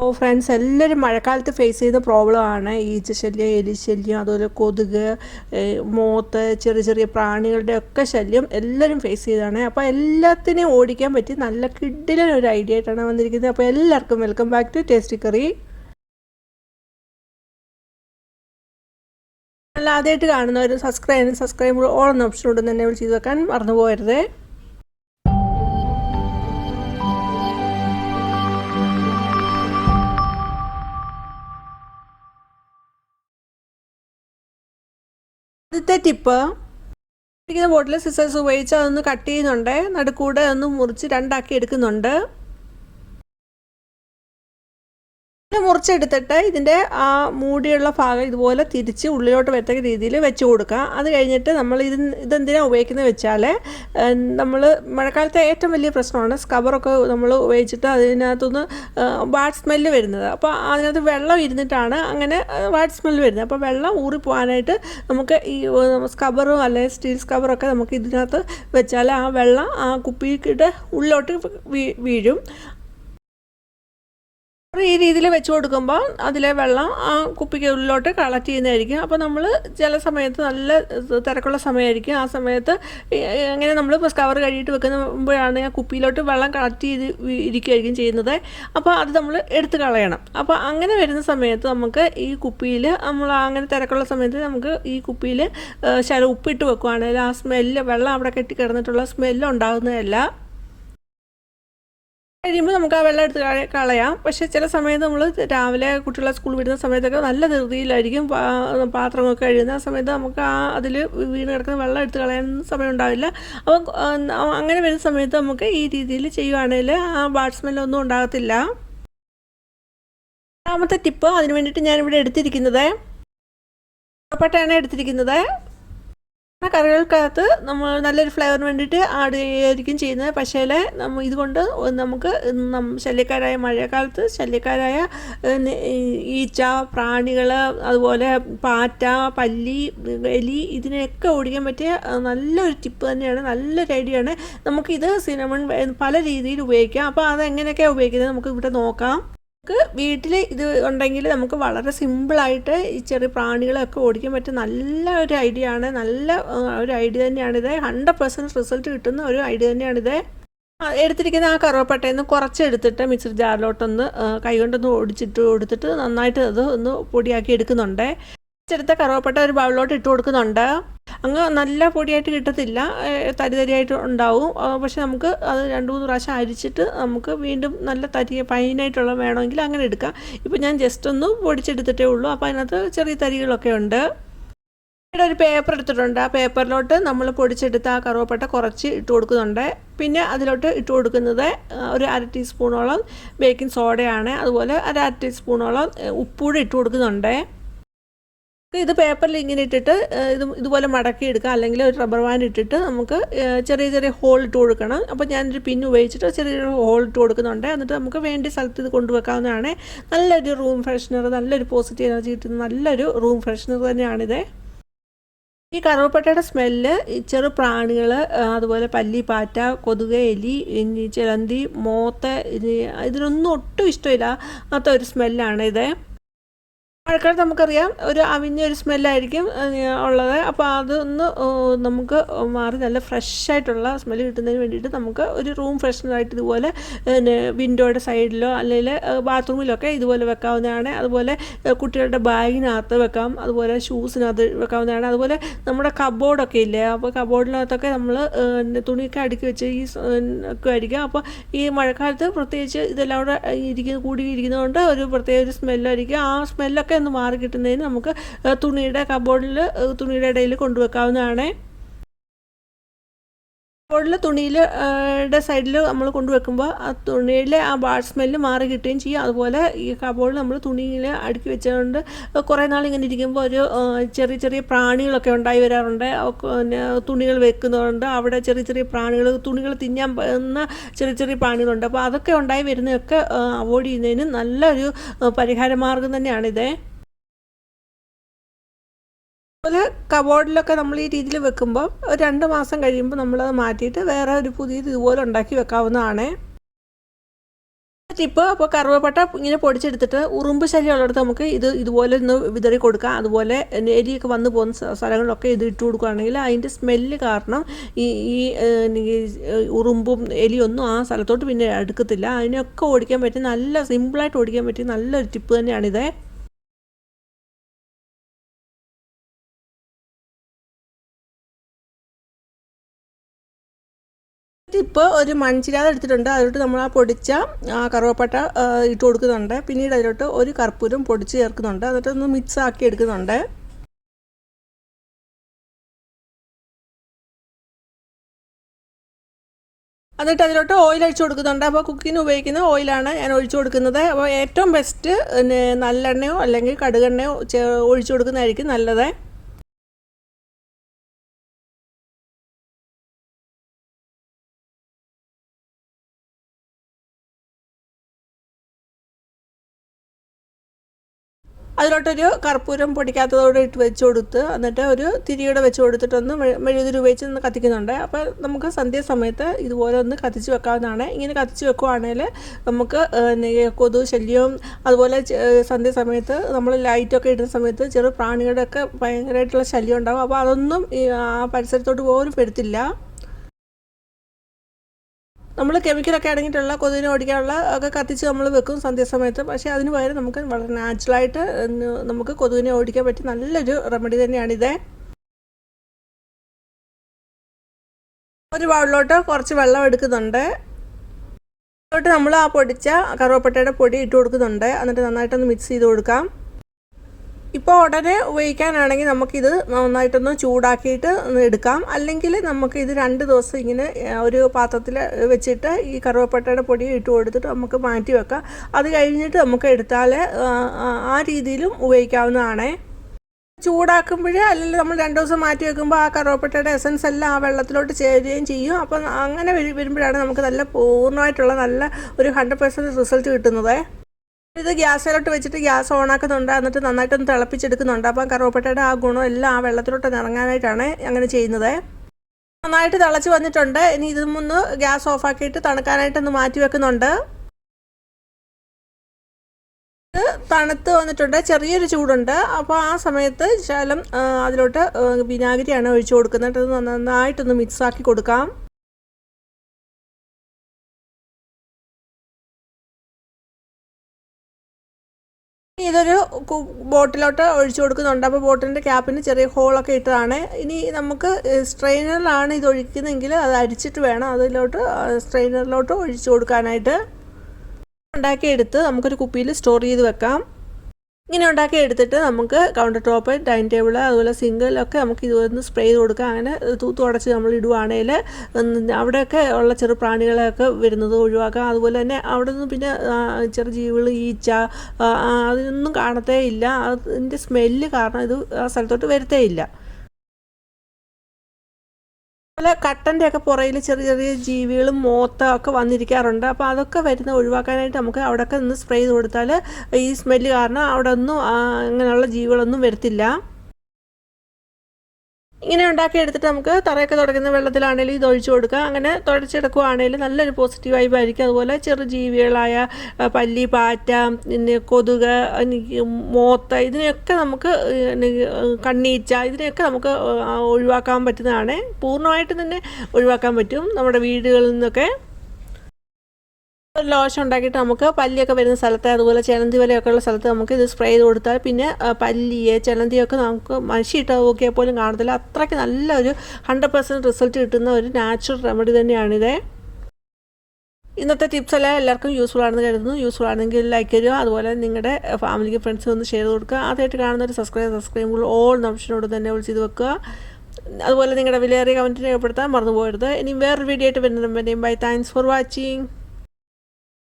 ഓ friends എല്ലാവരും മഴക്കാലത്ത് face ചെയ്യുന്ന പ്രോബ്ലമാണ് ഈച്ചശല്യം എലിശല്യം അതുപോലെ കൊതുക് മോത്ത് ചെറിയ ചെറിയ പ്രാണികളുടെ ഒക്കെ ശല്യം എല്ലാവരും ഫേസ് ചെയ്തതാണ്. അപ്പോൾ എല്ലാത്തിനെയും ഓടിക്കാൻ പറ്റി നല്ല കിഡിലൻ ഒരു ഐഡിയ ആയിട്ടാണ് വന്നിരിക്കുന്നത്. അപ്പോൾ എല്ലാവർക്കും welcome back to tasty curry അല്ല ആദ്യമായിട്ട് കാണുന്നവർ സബ്സ്ക്രൈബ് സബ്സ്ക്രൈബ് ഓൺ ഓപ്ഷൻ ഓപ്ഷനോട് തന്നെ വിളിച്ച് വെക്കാൻ മറന്നു പോകരുത് ആദ്യത്തെ ടിപ്പ്. ഇരിക്കുന്ന ബോട്ടിൽ സിസേഴ്സ് ഉപയോഗിച്ച് അതൊന്ന് കട്ട് ചെയ്യുന്നുണ്ട്. നടുക്കൂടെ ഒന്ന് മുറിച്ച് രണ്ടാക്കി എടുക്കുന്നുണ്ട്. മുറിച്ചെടുത്തിട്ട് ഇതിന്റെ ആ മൂടിയുള്ള ഭാഗം ഇതുപോലെ തിരിച്ച് ഉള്ളിലോട്ട് വരത്തക്ക രീതിയിൽ വെച്ച് കൊടുക്കുക. അത് കഴിഞ്ഞിട്ട് നമ്മൾ ഇത് ഇതെന്തിനാണ് ഉപയോഗിക്കുന്നത് വെച്ചാൽ നമ്മൾ മഴക്കാലത്തെ ഏറ്റവും വലിയ പ്രശ്നമാണ് സ്കബറൊക്കെ നമ്മൾ ഉപയോഗിച്ചിട്ട് അതിനകത്തുനിന്ന് ബാഡ് സ്മെല്ല് വരുന്നത്. അപ്പോൾ അതിനകത്ത് വെള്ളം ഇരുന്നിട്ടാണ് അങ്ങനെ ബാഡ് സ്മെല്ല് വരുന്നത്. അപ്പോൾ വെള്ളം ഊറി പോകാനായിട്ട് നമുക്ക് ഈ സ്കബറും അല്ലെങ്കിൽ സ്റ്റീൽ സ്കബറൊക്കെ നമുക്ക് ഇതിനകത്ത് വെച്ചാൽ ആ വെള്ളം ആ കുപ്പിക്കിട്ട് ഉള്ളിലോട്ട് വീഴും. അപ്പോൾ ഈ രീതിയിൽ വെച്ച് കൊടുക്കുമ്പോൾ അതിലെ വെള്ളം ആ കുപ്പിക്ക് ഉള്ളിലോട്ട് കളക്ട് ചെയ്യുന്നതായിരിക്കും. അപ്പോൾ നമ്മൾ ചില സമയത്ത് നല്ല തിരക്കുള്ള സമയമായിരിക്കും. ആ സമയത്ത് അങ്ങനെ നമ്മൾ ഇപ്പോൾ കവർ കഴുകിയിട്ട് വെക്കുമ്പോഴാണ് ആ കുപ്പിയിലോട്ട് വെള്ളം കളക്ട് ചെയ്ത് ഇരിക്കുകയായിരിക്കും ചെയ്യുന്നത്. അപ്പോൾ അത് നമ്മൾ എടുത്ത് കളയണം. അപ്പോൾ അങ്ങനെ വരുന്ന സമയത്ത് നമുക്ക് ഈ കുപ്പിയിൽ നമ്മൾ അങ്ങനെ തിരക്കുള്ള സമയത്ത് നമുക്ക് ഈ കുപ്പിയിൽ ശല ഉപ്പിട്ട് വെക്കുവാണെങ്കിൽ ആ സ്മെല്ല് വെള്ളം അവിടെ കെട്ടി കിടന്നിട്ടുള്ള സ്മെല്ല് ഉണ്ടാകുന്നതല്ല കഴിയുമ്പോൾ നമുക്ക് ആ വെള്ളം എടുത്ത് കളയാം. പക്ഷേ ചില സമയത്ത് നമ്മൾ രാവിലെ കുട്ടികളെ സ്കൂൾ വിടുന്ന സമയത്തൊക്കെ നല്ല ധൃതിയിലായിരിക്കും പാത്രങ്ങളൊക്കെ കഴുകുന്ന സമയത്ത് നമുക്ക് ആ അതിൽ വീണ് കിടക്കുന്ന വെള്ളം എടുത്ത് കളയാൻ സമയം ഉണ്ടാവില്ല. അപ്പം അങ്ങനെ വരുന്ന സമയത്ത് നമുക്ക് ഈ രീതിയിൽ ചെയ്യുവാണെങ്കിൽ ആ ബാഡ്സ്മെല്ലൊന്നും ഉണ്ടാകത്തില്ല. രണ്ടാമത്തെ ടിപ്പ് അതിന് വേണ്ടിയിട്ട് ഞാനിവിടെ എടുത്തിരിക്കുന്നത്. പട്ടയാണ് എടുത്തിരിക്കുന്നത്. ആ കറികൾക്കകത്ത് നമ്മൾ നല്ലൊരു ഫ്ലേവറിന് വേണ്ടിയിട്ട് ആഡ് ചെയ്യുകയായിരിക്കും ചെയ്യുന്നത്. പക്ഷേ നമ്മൾ ഇതുകൊണ്ട് നമുക്ക് ശല്യക്കാരായ മഴക്കാലത്ത് ശല്യക്കാരായ ഈച്ച പ്രാണികൾ അതുപോലെ പാറ്റ പല്ലി എലി ഇതിനെയൊക്കെ ഓടിക്കാൻ പറ്റിയ നല്ലൊരു ടിപ്പ് തന്നെയാണ് നല്ലൊരു ഐഡിയ ആണ് നമുക്കിത് സിനമൺ പല രീതിയിൽ ഉപയോഗിക്കാം. അപ്പോൾ അതെങ്ങനെയൊക്കെയാണ് ഉപയോഗിക്കുന്നത് നമുക്ക് ഇവിടെ നോക്കാം. നമുക്ക് വീട്ടിൽ ഇത് ഉണ്ടെങ്കിൽ നമുക്ക് വളരെ സിമ്പിളായിട്ട് ഈ ചെറിയ പ്രാണികളൊക്കെ ഓടിക്കാൻ പറ്റിയ നല്ല ഒരു ഐഡിയ ആണ്. നല്ല ഒരു ഐഡിയ തന്നെയാണിത് ഹൺഡ്രഡ് പെർസെന്റ് റിസൾട്ട് കിട്ടുന്ന ഒരു ഐഡിയ തന്നെയാണിത് എടുത്തിരിക്കുന്ന ആ കറുവപ്പട്ടയിൽ നിന്ന് കുറച്ചെടുത്തിട്ട് മിക്സർ ജാറിലോട്ടൊന്ന് കൈകൊണ്ടൊന്ന് ഓടിച്ചിട്ട് കൊടുത്തിട്ട് നന്നായിട്ട് അത് ഒന്ന് പൊടിയാക്കി എടുക്കുന്നുണ്ട്. കുറച്ചെടുത്ത കറുവപ്പട്ട ഒരു ബൗളിലോട്ട് ഇട്ട് കൊടുക്കുന്നുണ്ട്. അങ്ങ് നല്ല പൊടിയായിട്ട് കിട്ടത്തില്ല. തരി തരിയായിട്ട് ഉണ്ടാവും. പക്ഷെ നമുക്ക് അത് രണ്ട് മൂന്ന് പ്രാവശ്യം അരിച്ചിട്ട് നമുക്ക് വീണ്ടും നല്ല തരി ഫൈനായിട്ടുള്ള വേണമെങ്കിൽ അങ്ങനെ എടുക്കാം. ഇപ്പം ഞാൻ ജസ്റ്റ് ഒന്ന് പൊടിച്ചെടുത്തിട്ടേ ഉള്ളൂ. അപ്പോൾ അതിനകത്ത് ചെറിയ തരികളൊക്കെ ഉണ്ട്. ഇവിടെ ഒരു പേപ്പർ എടുത്തിട്ടുണ്ട്. ആ പേപ്പറിലോട്ട് നമ്മൾ പൊടിച്ചെടുത്ത ആ കറുവപ്പട്ട കുറച്ച് ഇട്ട് കൊടുക്കുന്നുണ്ട്. പിന്നെ അതിലോട്ട് ഇട്ട് കൊടുക്കുന്നത് ഒരു അര ടീസ്പൂണോളം ബേക്കിംഗ് സോഡയാണ് അതുപോലെ ഒരു അര ടീസ്പൂണോളം ഉപ്പൂടെ ഇട്ട് കൊടുക്കുന്നുണ്ട്. ഇത് പേപ്പറിൽ ഇങ്ങനെ ഇട്ടിട്ട് ഇത് ഇതുപോലെ മടക്കി എടുക്കുക. അല്ലെങ്കിൽ ഒരു റബ്ബർ ബാൻഡ് ഇട്ടിട്ട് നമുക്ക് ചെറിയ ചെറിയ ഹോൾ ഇട്ട് കൊടുക്കണം. അപ്പോൾ ഞാനൊരു പിൻ ഉപയോഗിച്ചിട്ട് ചെറിയ ചെറിയ ഹോൾ ഇട്ട് കൊടുക്കുന്നുണ്ട്. എന്നിട്ട് നമുക്ക് വേണ്ട സ്ഥലത്ത് ഇത് കൊണ്ടുവെക്കാവുന്നതാണ്. നല്ലൊരു റൂം ഫ്രഷ്നർ നല്ലൊരു പോസിറ്റീവ് എനർജി കിട്ടുന്ന നല്ലൊരു റൂം ഫ്രഷ്നർ തന്നെയാണിത്. ഈ കറുവപ്പട്ടയുടെ സ്മെല്ല് ചെറു പ്രാണികൾ അതുപോലെ പല്ലി പാറ്റ കൊതുക എലി ചിലന്തി മോത്ത ഇതിനൊന്നും ഒട്ടും ഇഷ്ടമില്ല അങ്ങനത്തെ ഒരു സ്മെല്ലാണ് ഇത് മഴക്കാലത്ത് നമുക്കറിയാം. ഒരു അവിഞ്ഞ ഒരു സ്മെല്ലായിരിക്കും ഉള്ളത്. അപ്പോൾ അതൊന്ന് നമുക്ക് മാറി നല്ല ഫ്രഷ് ആയിട്ടുള്ള സ്മെല്ല് കിട്ടുന്നതിന് വേണ്ടിയിട്ട് നമുക്ക് ഒരു റൂം ഫ്രഷനായിട്ട് ഇതുപോലെ പിന്നെ വിൻഡോയുടെ സൈഡിലോ അല്ലെങ്കിൽ ബാത്റൂമിലൊക്കെ ഇതുപോലെ വെക്കാവുന്നതാണ്. അതുപോലെ കുട്ടികളുടെ ബാഗിനകത്ത് വെക്കാം. അതുപോലെ ഷൂസിനകത്ത് വെക്കാവുന്നതാണ്. അതുപോലെ നമ്മുടെ കബോർഡൊക്കെ ഇല്ലേ? അപ്പോൾ കബോർഡിനകത്തൊക്കെ നമ്മൾ തുണിയൊക്കെ അടുക്കി വെച്ച് ഈ ഒക്കെ ആയിരിക്കും. അപ്പോൾ ഈ മഴക്കാലത്ത് പ്രത്യേകിച്ച് ഇതെല്ലാം കൂടെ ഇരിക്കുന്ന കൂടി ഇരിക്കുന്നതുകൊണ്ട് ഒരു പ്രത്യേക ഒരു സ്മെല്ലായിരിക്കും. ആ സ്മെല്ലൊക്കെ ഒന്ന് മാറി കിട്ടുന്നതിന് നമുക്ക് തുണിയുടെ കബോർഡിൽ തുണിയുടെ ഇടയിൽ കൊണ്ടുവെക്കാവുന്നതാണ്. കബോർഡിൽ തുണിയിൽ സൈഡിൽ നമ്മൾ കൊണ്ടുവെക്കുമ്പോൾ ആ തുണിയിലെ ആ ബാഡ് സ്മെല്ല് മാറി കിട്ടുകയും ചെയ്യും. അതുപോലെ ഈ കബോർഡിൽ നമ്മൾ തുണിയിൽ അടുക്കി വെച്ചുകൊണ്ട് കുറേ നാൾ ഇങ്ങനെ ഇരിക്കുമ്പോൾ ഒരു ചെറിയ ചെറിയ പ്രാണികളൊക്കെ ഉണ്ടായി വരാറുണ്ട്. പിന്നെ തുണികൾ വെക്കുന്നതുകൊണ്ട് അവിടെ ചെറിയ ചെറിയ പ്രാണികൾ തുണികൾ തിന്നാൻ പറ്റുന്ന ചെറിയ ചെറിയ പ്രാണികളുണ്ട്. അപ്പോൾ അതൊക്കെ ഉണ്ടായി വരുന്നതൊക്കെ അവോയ്ഡ് ചെയ്യുന്നതിന് നല്ലൊരു പരിഹാര മാർഗം തന്നെയാണിത്. അതുപോലെ കബോർഡിലൊക്കെ നമ്മൾ ഈ രീതിയിൽ വെക്കുമ്പോൾ ഒരു രണ്ട് മാസം കഴിയുമ്പോൾ നമ്മളത് മാറ്റിയിട്ട് വേറെ ഒരു പുതിയത് ഇതുപോലെ ഉണ്ടാക്കി വെക്കാവുന്നതാണ്. ടിപ്പ് അപ്പോൾ കറുവപ്പട്ട ഇങ്ങനെ പൊടിച്ചെടുത്തിട്ട് ഉറുമ്പ് ശല്യം ഉള്ളിടത്ത് നമുക്ക് ഇത് ഇതുപോലെ ഒന്ന് വിതറി കൊടുക്കാം. അതുപോലെ എലിയൊക്കെ വന്നു പോകുന്ന സ്ഥ- സ്ഥലങ്ങളിലൊക്കെ ഇത് ഇട്ട് കൊടുക്കുകയാണെങ്കിൽ അതിന്റെ സ്മെല്ല് കാരണം ഈ ഈ ഉറുമ്പും എലിയൊന്നും ആ സ്ഥലത്തോട്ട് പിന്നെ എടുക്കത്തില്ല അതിനൊക്കെ ഓടിക്കാൻ പറ്റിയ നല്ല സിമ്പിളായിട്ട് ഓടിക്കാൻ പറ്റിയ നല്ലൊരു ടിപ്പ് തന്നെയാണിത്. ഇപ്പോൾ ഒരു മൺചിരാത എടുത്തിട്ടുണ്ട്. അതിലോട്ട് നമ്മൾ ആ പൊടിച്ച കറുവപ്പട്ട ഇട്ട് കൊടുക്കുന്നുണ്ട്. പിന്നീട് അതിലോട്ട് ഒരു കർപ്പൂരം പൊടിച്ച് ചേർക്കുന്നുണ്ട്. എന്നിട്ട് ഒന്ന് മിക്സ് ആക്കി എടുക്കുന്നുണ്ട്. എന്നിട്ട് അതിലോട്ട് ഓയിൽ ഒഴിച്ചു കൊടുക്കുന്നുണ്ട്. അപ്പോൾ കുക്കിന് ഉപയോഗിക്കുന്ന ഓയിലാണ് ഞാൻ ഒഴിച്ചു കൊടുക്കുന്നത്. അപ്പോൾ ഏറ്റവും ബെസ്റ്റ് നല്ലെണ്ണയോ അല്ലെങ്കിൽ കടുകെണ്ണയോ ഒഴിച്ചു കൊടുക്കുന്നതായിരിക്കും നല്ലത്. അതിലോട്ടൊരു കർപ്പൂരം പൊടിക്കാത്തതോടെ ഇട്ട് വെച്ച് കൊടുത്ത് എന്നിട്ട് ഒരു തിരിയുടെ വെച്ച് കൊടുത്തിട്ടൊന്ന് മെഴു- മെഴുകുതിരി ഉപയോഗിച്ച് ഒന്ന് കത്തിക്കുന്നുണ്ട്. അപ്പോൾ നമുക്ക് സന്ധ്യാസമയത്ത് ഇതുപോലെ ഒന്ന് കത്തിച്ച് വെക്കാവുന്നതാണ്. ഇങ്ങനെ കത്തിച്ച് വെക്കുവാണെങ്കിൽ നമുക്ക് കൊതു ശല്യവും അതുപോലെ സന്ധ്യ സന്ധ്യാസമയത്ത് നമ്മൾ ലൈറ്റൊക്കെ ഇടുന്ന സമയത്ത് ചെറു പ്രാണികളുടെയൊക്കെ ഭയങ്കരമായിട്ടുള്ള ശല്യം ഉണ്ടാകും അപ്പോൾ അതൊന്നും ആ പരിസരത്തോട്ട് പോലും പെടുത്തില്ല. നമ്മൾ കെമിക്കലൊക്കെ അടങ്ങിയിട്ടുള്ള കൊതുകിനെ ഓടിക്കാനുള്ള ഒക്കെ കത്തിച്ച് നമ്മൾ വെക്കും സന്ധ്യാസമയത്ത് പക്ഷേ അതിന് പകരം നമുക്ക് വളരെ നാച്ചുറലായിട്ട് നമുക്ക് കൊതുകിനെ ഓടിക്കാൻ പറ്റിയ നല്ലൊരു റെമഡി തന്നെയാണിത് ഒരു ബൗളിലോട്ട് കുറച്ച് വെള്ളം എടുക്കുന്നുണ്ട്. അതിലോട്ട് നമ്മൾ ആ പൊടിച്ച കറുവപ്പട്ടയുടെ പൊടി ഇട്ട് കൊടുക്കുന്നുണ്ട്. എന്നിട്ട് നന്നായിട്ടൊന്ന് മിക്സ് ചെയ്ത് കൊടുക്കാം. ഇപ്പോൾ ഉടനെ ഉപയോഗിക്കാനാണെങ്കിൽ നമുക്കിത് നന്നായിട്ടൊന്ന് ചൂടാക്കിയിട്ട് എടുക്കാം. അല്ലെങ്കിൽ നമുക്ക് ഇത് രണ്ട് ദിവസം ഇങ്ങനെ ഒരു പാത്രത്തിൽ വെച്ചിട്ട് ഈ കറുവപ്പട്ടയുടെ പൊടി ഇട്ട് കൊടുത്തിട്ട് നമുക്ക് മാറ്റി വെക്കാം. അത് കഴിഞ്ഞിട്ട് നമുക്ക് എടുത്താൽ ആ രീതിയിലും ഉപയോഗിക്കാവുന്നതാണ്. ചൂടാക്കുമ്പോഴേ അല്ലെങ്കിൽ നമ്മൾ രണ്ട് ദിവസം മാറ്റി വെക്കുമ്പോൾ ആ കറുവപ്പട്ടയുടെ എസൻസ് എല്ലാം ആ വെള്ളത്തിലോട്ട് ചേരുകയും ചെയ്യും. അപ്പം അങ്ങനെ വരുമ്പോഴാണ് നമുക്ക് നല്ല പൂർണമായിട്ടുള്ള നല്ല ഒരു ഹൺഡ്രഡ് പെർസെന്റ് റിസൾട്ട് കിട്ടുന്നത്. ഇത് ഗ്യാസിലോട്ട് വെച്ചിട്ട് ഗ്യാസ് ഓണാക്കുന്നുണ്ട് എന്നിട്ട് നന്നായിട്ടൊന്ന് തിളപ്പിച്ചെടുക്കുന്നുണ്ട്. അപ്പം കറുവപ്പട്ടയുടെ ആ ഗുണം എല്ലാം ആ വെള്ളത്തിലോട്ട് ഇറങ്ങാനായിട്ടാണ് അങ്ങനെ ചെയ്യുന്നത്. നന്നായിട്ട് തിളച്ച് വന്നിട്ടുണ്ട്. ഇനി ഇതും നിന്ന് ഗ്യാസ് ഓഫാക്കിയിട്ട് തണുക്കാനായിട്ടൊന്ന് മാറ്റി വെക്കുന്നുണ്ട്. തണുത്ത് വന്നിട്ടുണ്ട്. ചെറിയൊരു ചൂടുണ്ട്. അപ്പോൾ ആ സമയത്ത് ശകലം അതിലോട്ട് വിനാഗിരിയാണ് ഒഴിച്ചു കൊടുക്കുന്നത്. നന്നായിട്ടൊന്ന് മിക്സാക്കി കൊടുക്കാം. ഇതൊരു ബോട്ടിലോട്ട് ഒഴിച്ചു കൊടുക്കുന്നുണ്ട്. അപ്പോൾ ബോട്ടിന്റെ ക്യാപ്പിന് ചെറിയ ഹോളൊക്കെ ഇട്ടതാണ്. ഇനി നമുക്ക് സ്ട്രെയിനറിലാണ് ഇത് ഒഴിക്കുന്നതെങ്കിൽ അത് അരിച്ചിട്ട് വേണം അതിലോട്ട് സ്ട്രെയിനറിലോട്ട് ഒഴിച്ചു കൊടുക്കാനായിട്ട്. ഉണ്ടാക്കിയെടുത്ത് നമുക്കൊരു കുപ്പിയിൽ സ്റ്റോർ ചെയ്ത് വെക്കാം. ഇങ്ങനെ ഉണ്ടാക്കി എടുത്തിട്ട് നമുക്ക് കൗണ്ടർ ടോപ്പ് ഡൈനിങ് ടേബിൾ അതുപോലെ സിങ്കിലൊക്കെ നമുക്ക് ഇതൊന്ന് സ്പ്രേ ചെയ്ത് കൊടുക്കാം അങ്ങനെ തൂത്ത് ഉടച്ച് നമ്മൾ ഇടുവാണെങ്കിൽ അവിടെയൊക്കെ ഉള്ള ചെറു പ്രാണികളെയൊക്കെ വരുന്നത് ഒഴിവാക്കാം. അതുപോലെ തന്നെ അവിടെ നിന്ന് പിന്നെ ചെറു ജീവികൾ ഈച്ച അതിനൊന്നും കാണത്തേ ഇല്ല. അതിന്റെ സ്മെല്ല് കാരണം ഇത് ആ സ്ഥലത്തോട്ട് വരത്തേ ഇല്ല. അതുപോലെ കട്ടന്റെ ഒക്കെ പുറയിൽ ചെറിയ ചെറിയ ജീവികളും മോത്ത ഒക്കെ വന്നിരിക്കാറുണ്ട്. അപ്പോൾ അതൊക്കെ വരുന്ന ഒഴിവാക്കാനായിട്ട് നമുക്ക് അവിടെയൊക്കെ ഒന്ന് സ്പ്രേ ചെയ്ത് കൊടുത്താൽ ഈ സ്മെല്ല് കാരണം അവിടെ ഒന്നും അങ്ങനെയുള്ള ജീവികളൊന്നും വരത്തില്ല. ഇങ്ങനെ ഉണ്ടാക്കി എടുത്തിട്ട് നമുക്ക് തറയൊക്കെ തുടയ്ക്കുന്ന വെള്ളത്തിലാണെങ്കിലും ഇത് ഒഴിച്ചു കൊടുക്കുക. അങ്ങനെ തുടച്ചെടുക്കുകയാണെങ്കിലും നല്ലൊരു പോസിറ്റീവ് വൈബായിരിക്കും അതുപോലെ ചെറു ജീവികളായ പല്ലി പാറ്റ പിന്നെ കൊതുക് മോത്ത ഇതിനെയൊക്കെ നമുക്ക് കണ്ണീച്ച ഇതിനെയൊക്കെ നമുക്ക് ഒഴിവാക്കാൻ പറ്റുന്നതാണ്. പൂർണമായിട്ട് തന്നെ ഒഴിവാക്കാൻ പറ്റും. നമ്മുടെ വീടുകളിൽ നിന്നൊക്കെ ഒരു ലോഷൻ ഉണ്ടാക്കിയിട്ട് നമുക്ക് പല്ലിയൊക്കെ വരുന്ന സ്ഥലത്ത് അതുപോലെ ചിലന്തി വലയൊക്കെ ഉള്ള സ്ഥലത്ത് നമുക്ക് ഇത് സ്പ്രേ ചെയ്ത് കൊടുത്താൽ പിന്നെ പല്ലിയെ ചിലന്തിയൊക്കെ നമുക്ക് മനുഷ്യയിട്ട് നോക്കിയാൽ പോലും കാണത്തില്ല. അത്രയ്ക്ക് നല്ല ഒരു ഹൺഡ്രഡ് പെർസെന്റ് റിസൾട്ട് കിട്ടുന്ന ഒരു നാച്ചുറൽ റെമഡി തന്നെയാണിത് ഇന്നത്തെ ടിപ്സ് എല്ലാം എല്ലാവർക്കും യൂസ്ഫുൾ ആണെന്ന് കരുതുന്നു. യൂസ്ഫുൾ ആണെങ്കിൽ ലൈക്ക് തരിക. അതുപോലെ നിങ്ങളുടെ ഫാമിലിക്ക് ഫ്രണ്ട്സിന് ഒന്ന് ഷെയർ കൊടുക്കുക. ആദ്യമായിട്ട് കാണുന്നൊരു സബ്സ്ക്രൈബ് സബ്സ്ക്രൈബ് ഓൾ ഓപ്ഷനോട് തന്നെ വിളിച്ച് ചെയ്ത് വെക്കുക. അതുപോലെ നിങ്ങളുടെ വിലയേറിയ കമന്റിനെ രേഖപ്പെടുത്താൻ മറന്നു പോകരുത് ഇനി വേറൊരു വീഡിയോ ആയിട്ട് വരുന്നതിനും ബൈ താങ്ക്സ് ഫോർ വാച്ചിങ്